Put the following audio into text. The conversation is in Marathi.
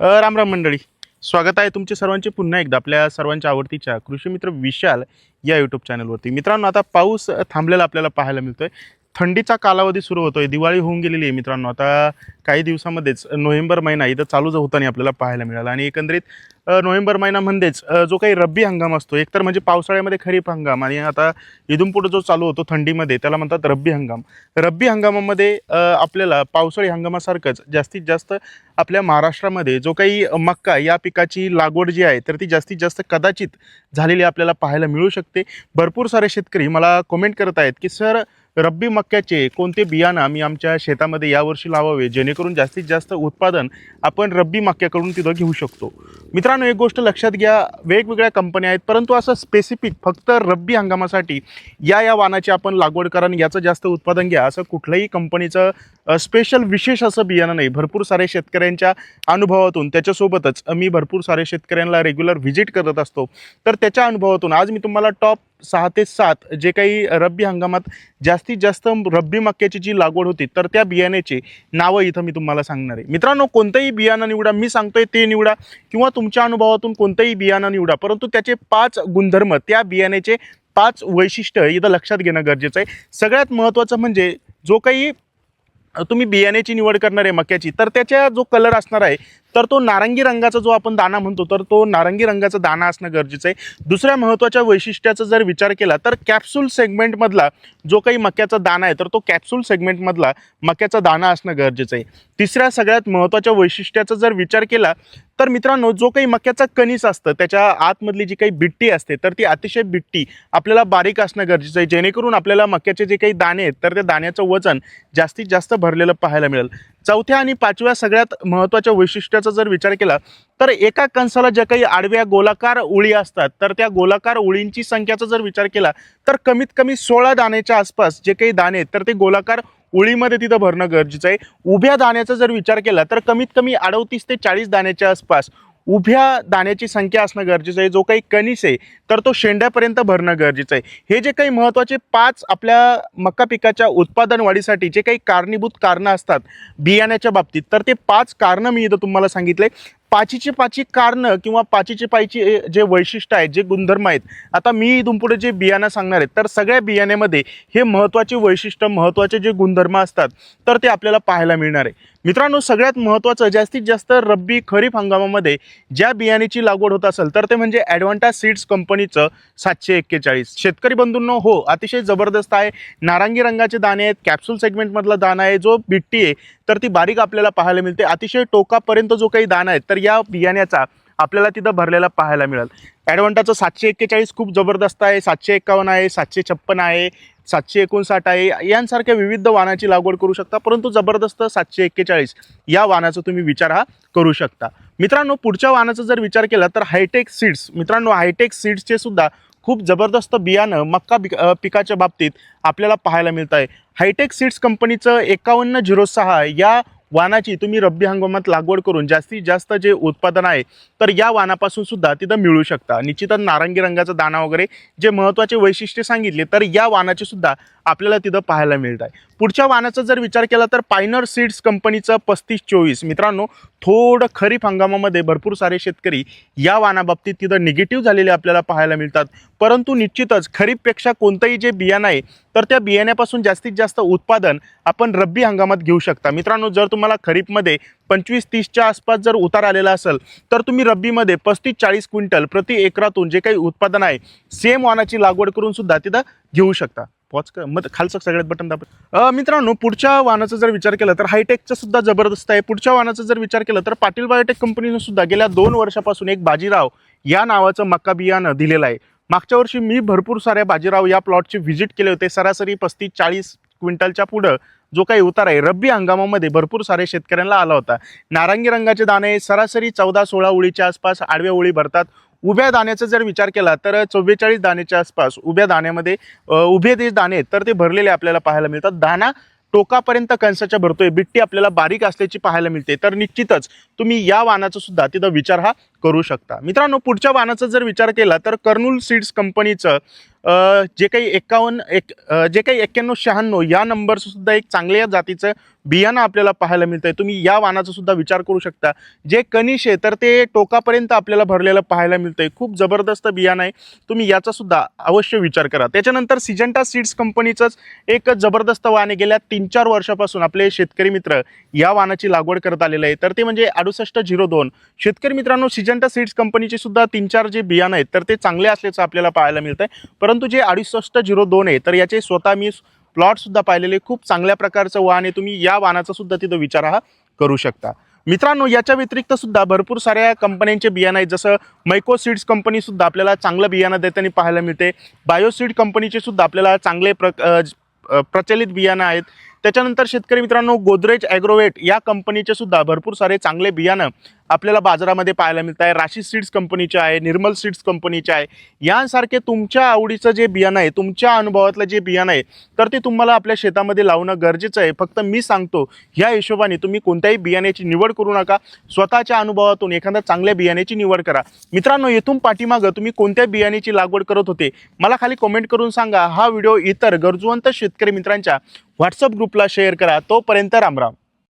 राम राम मंडळी. स्वागत आहे तुमचे सर्वांचे पुन्हा एकदा आपल्या सर्वांच्या आवडतीच्या कृषी मित्र विशाल या यूट्यूब चॅनलवरती मित्रांनो आता पाऊस थांबलेला आपल्याला पाहायला मिळतोय. थंडीचा कालावधी सुरू होतोय दिवाळी होऊन गेलेली आहे मित्रांनो. आता काही दिवसामध्येच नोव्हेंबर महिना इथं चालूच होताना आपल्याला पाहायला मिळाला. आणि एकंदरीत नोव्हेंबर महिना म्हणजेच जो काही रब्बी हंगाम असतो एकतर म्हणजे पावसाळ्यामध्ये खरीप हंगाम आणि आता इथून पुढे जो चालू होतो थंडीमध्ये त्याला म्हणतात रब्बी हंगाम. रब्बी हंगामामध्ये आपल्याला पावसाळी हंगामासारखंच जास्तीत जास्त आपल्या महाराष्ट्रामध्ये जो काही मक्का या पिकाची लागवड जी आहे तर ती जास्तीत जास्त कदाचित झालेली आपल्याला पाहायला मिळू शकते. भरपूर सारे शेतकरी मला कमेंट करत आहेत की सर रब्बी मक्याचे कोणते बियाणं आम्ही आमच्या शेतामध्ये यावर्षी लावावे? जेणेकरून जास्तीत जास्त उत्पादन आपण रब्बी मक्याकडून तिथं घेऊ शकतो. मित्रांनो एक गोष्ट लक्षात घ्या. वेगवेगळ्या कंपन्या आहेत परंतु असं स्पेसिफिक फक्त रब्बी हंगामासाठी या या वाणाची आपण लागवड करा आणि याचं जास्त उत्पादन घ्या. असं कुठल्याही कंपनीचं स्पेशल विशेष असं बियाणं नाही. भरपूर सारे शेतकऱ्यांच्या अनुभवातून त्याच्यासोबतच मी भरपूर सारे शेतकऱ्यांना रेग्युलर व्हिजिट करत असतो. तर त्याच्या अनुभवातून आज मी तुम्हाला टॉप सहा ते सात जे काही रब्बी हंगामात जास्तीत जास्त रब्बी मक्याची जी लागवड होती तर त्या बियाण्याचे नावं इथं मी तुम्हाला सांगणार आहे. मित्रांनो कोणतंही बियाणं निवडा मी सांगतोय ते निवडा किंवा तुमच्या अनुभवातून कोणतंही बियाणं निवडा परंतु त्याचे पाच गुणधर्म त्या बियाण्याचे पाच वैशिष्ट्य इथं लक्षात घेणं गरजेचं आहे. सगळ्यात महत्त्वाचं म्हणजे जो काही तुम्ही बियाण्याची निवड करणार आहे मक्याची तर त्याच्या जो कलर असणार आहे तर तो नारंगी रंगाचा जो आपण दाणा म्हणतो तर तो नारंगी रंगाचा दाणा असणं गरजेचं आहे. दुसऱ्या महत्त्वाच्या वैशिष्ट्याचा जर विचार केला तर कॅप्सूल सेगमेंटमधला जो काही मक्याचा दाणा आहे तर तो कॅप्सूल सेगमेंटमधला मक्याचा दाणा असणं गरजेचं आहे. तिसऱ्या सगळ्यात महत्त्वाच्या वैशिष्ट्याचा जर विचार केला तर मित्रांनो जो काही मक्याचा कणीस असतं त्याच्या आतमधली जी काही बिट्टी असते तर ती अतिशय बिट्टी आपल्याला बारीक असणं गरजेचं आहे. जेणेकरून आपल्याला मक्याचे जे काही दाणे आहेत तर त्या दाण्याचं वजन जास्तीत जास्त भरलेलं पाहायला मिळेल. चौथ्या आणि पाचव्या सगळ्यात महत्त्वाच्या वैशिष्ट्य वैशिष्ट्याचा जर विचार केला तर एका कंसाला ज्या काही आडव्या गोलाकार उळी असतात तर त्या गोलाकार उळींची संख्याचा जर विचार केला तर कमीत कमी सोळा दाण्याच्या आसपास जे काही दाणे आहेत तर ते गोलाकार उळीमध्ये तिथं भरणं गरजेचं आहे. उभ्या दाण्याचा जर विचार केला तर कमीत कमी अडतीस ते चाळीस दाण्याच्या आसपास उभ्या दाण्याची संख्या असणं गरजेचं आहे. जो काही कणीस आहे तर तो शेंड्यापर्यंत भरणं गरजेचं आहे. हे जे काही महत्त्वाचे पाच आपल्या मका पिकाच्या उत्पादन वाढीसाठी जे काही कारणीभूत कारणं असतात बियाण्याच्या बाबतीत तर ते पाच कारणं मी इथं तुम्हाला सांगितले. पाचीची पाची कारणं किंवा पाचीची पायची जे वैशिष्ट्य आहेत जे गुणधर्म आहेत आता मी इथून पुढे जे बियाणं सांगणार आहेत तर सगळ्या बियाण्यामध्ये हे महत्त्वाचे वैशिष्ट्य महत्त्वाचे जे गुणधर्म असतात तर ते आपल्याला पाहायला मिळणार आहे. मित्रांनो सगळ्यात महत्त्वाचं जास्तीत जास्त रब्बी खरीप हंगामामध्ये ज्या बियाण्याची लागवड होत असेल तर ते म्हणजे ॲडव्हान्टा सीड्स कंपनीचं सातशे एक्केचाळीस. शेतकरी बंधूंनो हो अतिशय जबरदस्त आहे. नारंगी रंगाचे दाणे आहेत कॅप्सूल सेगमेंटमधला दाणा आहे जो बिट्टी आहे तर ती बारीक आपल्याला पाहायला मिळते. अतिशय टोकापर्यंत जो काही दाणा आहे तर या बियाण्याचा आपल्याला तिथं भरलेला पाहायला मिळेल. ॲडव्हान्टाचं सातशे एक्केचाळीस खूप जबरदस्त आहे सातशे एक्कावन्न आहे सातशे छप्पन आहे सातशे एकोणसाठ आहे यांसारख्या विविध वाहनाची लागवड करू शकता परंतु जबरदस्त सातशे एक्केचाळीस या वाहनाचा तुम्ही विचार हा करू शकता. मित्रांनो पुढच्या वाहनाचा जर विचार केला तर हायटेक सीड्स मित्रांनो हायटेक सीड्सचे सुद्धा खूप जबरदस्त बियाणं मक्का पिक पिकाच्या बाबतीत आपल्याला पाहायला मिळत आहे. हायटेक सीड्स कंपनीचं एकावन्न झिरो सहा या वाणाची तुम्ही रब्बी हंगामात लागवड करून जास्तीत जास्त जे उत्पादन आहे तर या वाणापासून सुद्धा तिथं मिळू शकता. निश्चितच नारंगी रंगाचा दाणा वगैरे जे महत्त्वाचे वैशिष्ट्य सांगितले तर या वाणाचे सुद्धा आपल्याला तिथं पाहायला मिळत आहे. पुढच्या वाणाचा जर विचार केला तर पायनर सीड्स कंपनीचं पस्तीस चोवीस. मित्रांनो थोडं खरीप हंगामामध्ये भरपूर सारे शेतकरी या वाणाबाबतीत तिथं निगेटिव्ह झालेले आपल्याला पाहायला मिळतात. परंतु निश्चितच खरीपपेक्षा कोणतंही जे बियाणं आहे तर त्या बियाण्यापासून जास्तीत जास्त उत्पादन आपण रब्बी हंगामात घेऊ शकता. मित्रांनो जर तुम्हाला खरीपमध्ये पंचवीस तीसच्या आसपास जर उतार आलेला असेल तर तुम्ही रब्बीमध्ये पस्तीस चाळीस क्विंटल प्रति एकरातून जे काही उत्पादन आहे सेम वाणाची लागवड करून सुद्धा तिथं घेऊ शकता. पॉच कर मग खालचं सगळ्यात बटन दाब. मित्रांनो पुढच्या वाहनाचा जर विचार केला तर हायटेकचा सुद्धा जबरदस्त आहे. पुढच्या वाहनाचा जर विचार केला तर पाटील बायोटेक कंपनीनं सुद्धा गेल्या दोन वर्षापासून एक बाजीराव या नावाचं मक्का बियाणं दिलेलं आहे. मागच्या वर्षी मी भरपूर साऱ्या बाजीराव या प्लॉटचे व्हिजिट केले होते. सरासरी पस्तीस चाळीस क्विंटलच्या पुढं जो काही उतार आहे रब्बी हंगामामध्ये भरपूर सारे शेतकऱ्यांना आला होता. नारंगी रंगाचे दाणे सरासरी चौदा सोळा ओळीच्या आसपास आडव्या ओळी भरतात. उभ्या दाण्याचा जर विचार केला तर चव्वेचाळीस दाण्याच्या आसपास उभ्या दाण्यामध्ये उभे जे दाणे आहेत, तर ते भरलेले आपल्याला पाहायला मिळतात. दाना टोकापर्यंत कणसाच्या भरतोय बिट्टी आपल्याला बारीक असल्याची पाहायला मिळते. तर निश्चितच तुम्ही या वाहनाचा सुद्धा तिथं विचार हा करू शकता. मित्रांनो पुढच्या वाहनाचा जर विचार केला तर कर्नूल सीड्स कंपनीचं जे काही एक्कावन्न एक जे काही एक्क्याण्णव शहाण्णव या नंबरसुद्धा एक चांगल्या जातीचं बियाणं आपल्याला पाहायला मिळतं आहे तुम्ही या वाणाचा सुद्धा विचार करू शकता. जे कनिश आहे तर ते टोकापर्यंत आपल्याला भरलेलं पाहायला मिळतं आहे खूप जबरदस्त बियाणं आहे. तुम्ही याचासुद्धा अवश्य विचार करा. त्याच्यानंतर सिजंटा सीड्स कंपनीचंच एक जबरदस्त वाहन गेल्या तीन चार वर्षापासून आपले शेतकरी मित्र या वाणाची लागवड करत आलेलं आहे तर ते म्हणजे अडुसष्ट झिरो दोन. शेतकरी मित्रांनो सिजंटा सीड्स कंपनीचे सुद्धा तीन चार जे बियाणं आहेत तर ते चांगले असल्याचं आपल्याला पाहायला मिळतं आहे परंतु जे अडुसष्ट झिरो दोन आहे तर याचे स्वतः मी प्लॉटसुद्धा पाहिलेले खूप चांगल्या प्रकारचं वाहन आहे. तुम्ही या वाहनाचासुद्धा तिथं विचार हा करू शकता. मित्रांनो याच्या व्यतिरिक्त सुद्धा भरपूर साऱ्या कंपन्यांचे बियाणं आहेत. जसं मैको सीड्स कंपनीसुद्धा आपल्याला चांगलं बियाणं देताना पाहायला मिळते. बायोसीड कंपनीचे सुद्धा आपल्याला चांगले प्र प्रचलित बियाणं आहेत. त्याच्यानंतर शेतकरी मित्रांनो गोदरेज ॲग्रोवेट या कंपनीचे सुद्धा भरपूर सारे चांगले बियाणं आपल्याला बाजारामध्ये पाहायला मिळत आहे. राशी सीड्स कंपनीचे आहे निर्मल सीड्स कंपनीचे आहे. यांसारखे तुमच्या आवडीचं जे बियाणं आहे तुमच्या अनुभवातलं जे बियाणं आहे तर ते तुम्हाला आपल्या शेतामध्ये लावणं गरजेचं आहे. फक्त मी सांगतो ह्या हिशोबाने तुम्ही कोणत्याही बियाण्याची निवड करू नका. स्वतःच्या अनुभवातून एखाद्या चांगल्या बियाण्याची निवड करा. मित्रांनो येथून पाठीमागं तुम्ही कोणत्या बियाण्याची लागवड करत होते मला खाली कमेंट करून सांगा. हा व्हिडिओ इतर गरजवंत शेतकरी मित्रांच्या व्हॉट्सअप ग्रुपला शेअर करा. तोपर्यंत रामराम.